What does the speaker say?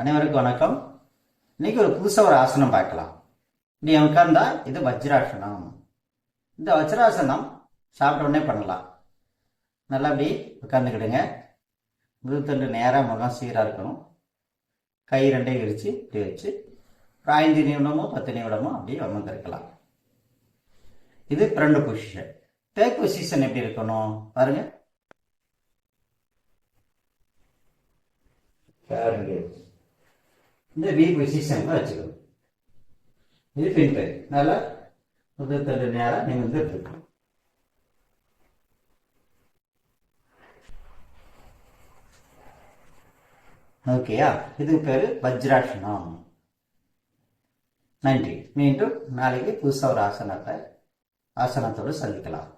அனைவருக்கும் வணக்கம். இன்னைக்கு ஒரு புதுசாக ஒரு ஆசனம் பார்க்கலாம். நீ உட்கார்ந்தா இது வஜ்ராசனம். இந்த வஜ்ராசனம் சாப்பிட்ட உடனே பண்ணலாம். நல்லா அப்படி உட்காந்துக்கிடுங்க முதுத்தண்டு நேராக முகம் சீராக இருக்கணும். கை ரெண்டையும் விரித்து இப்படி வச்சு ஒரு ஐந்து நிமிடமோ பத்து நிமிடமோ அப்படியே அமர்ந்திருக்கலாம். இது ரெண்டு பொசிஷன் தேக் பொசிஷன் எப்படி இருக்கணும்? பாருங்க. பாருங்க இந்த வி பொசிஷன்ல வச்சுக்கணும். இது பின் கை நல்லா முதுத்தண்டு நேரம் நிமிர்ந்து இருக்கு ஓகேயா இதுக்கு பேர் வஜ்ராசனம் நன்றி. மீண்டும் நாளைக்கு புதுசாக ஒரு ஆசனத்தை ஆசனத்தோடு சந்திக்கலாம்.